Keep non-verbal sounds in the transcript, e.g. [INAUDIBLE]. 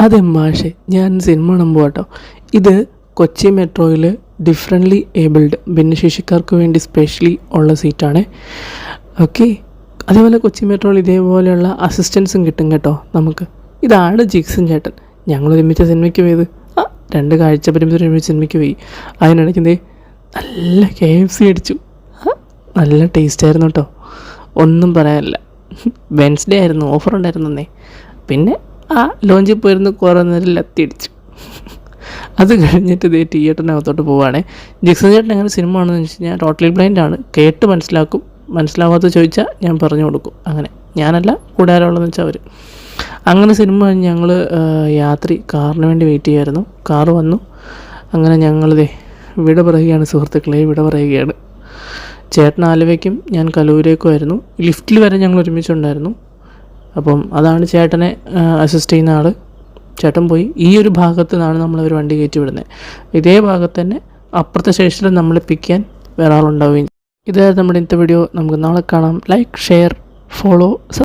അതെ മാഷെ ഞാൻ സിനിമ കാണാൻ കേട്ടോ. ഇത് കൊച്ചി മെട്രോയിൽ ഡിഫറെന്റ്ലി ഏബിൾഡ് ഭിന്നശേഷിക്കാർക്ക് വേണ്ടി സ്പെഷ്യലി ഉള്ള സീറ്റാണ് ഓക്കെ അതേപോലെ കൊച്ചി മെട്രോയിൽ ഇതേപോലെയുള്ള അസിസ്റ്റൻസും കിട്ടും കേട്ടോ നമുക്ക്. ഇതാണ് ജിക്സൺ ചേട്ടൻ. ഞങ്ങൾ ഒരുമിച്ച് സിനിമയ്ക്ക് പോയത്. ആ രണ്ട് കാഴ്ച പരിമിതി ഒരുമിച്ച് സിനിമയ്ക്ക് പോയി. അതിനിടയ്ക്ക് എന്തേ? നല്ല കെ എഫ് സി അടിച്ചു. നല്ല ടേസ്റ്റ് ആയിരുന്നു കേട്ടോ. ഒന്നും പറയാനില്ല. [LAUGHS] വെൻസ്ഡേ ആയിരുന്നു ഓഫർ ഉണ്ടായിരുന്നേ പിന്നെ ആ ലോഞ്ചിൽ പോയിരുന്ന് കുറേ നേരം ലത്തിയടിച്ചു അത് കഴിഞ്ഞിട്ട് ഇതേ തിയേറ്ററിനകത്തോട്ട് പോവുകയാണേ ജിക്സൺ ചേട്ടൻ എങ്ങനെ സിനിമ ആണെന്ന് വെച്ച് കഴിഞ്ഞാൽ ടോട്ടലി ബ്ലൈൻഡ് ആണ്. കേട്ട് മനസ്സിലാക്കും. മനസ്സിലാവാത്ത ചോദിച്ചാൽ ഞാൻ പറഞ്ഞു കൊടുക്കും. അങ്ങനെ. ഞാനല്ല കൂടെ ആരുള്ളതെന്ന് വെച്ചാൽ അവർ അങ്ങനെ സിനിമ ഞങ്ങൾ രാത്രി കാറിന് വേണ്ടി വെയിറ്റ് ചെയ്യായിരുന്നു കാർ വന്നു. അങ്ങനെ ഞങ്ങളിതേ വിട പറയുകയാണ് സുഹൃത്തുക്കളെ വിട പറയുകയാണ്. ചേട്ടൻ ആലുവയ്ക്കും ഞാൻ കലൂരേക്കുമായിരുന്നു ലിഫ്റ്റിൽ വരെ ഞങ്ങൾ ഒരുമിച്ചുണ്ടായിരുന്നു. അപ്പം അതാണ് ചേട്ടനെ അസിസ്റ്റ് ചെയ്യുന്ന ആൾ ചേട്ടൻ പോയി ഈ ഒരു ഭാഗത്ത് നിന്നാണ് നമ്മളൊരു വണ്ടി കയറ്റി വിടുന്നത് ഇതേ ഭാഗത്ത് തന്നെ അപ്പുറത്തെ സ്റ്റേഷനിൽ നമ്മൾ പിക്ക് ചെയ്യാൻ വേറെ ആളുണ്ടാവുകയും. ഇതായിരുന്നു നമ്മുടെ ഇന്നത്തെ വീഡിയോ നമുക്ക് നാളെ കാണാം. Like share follow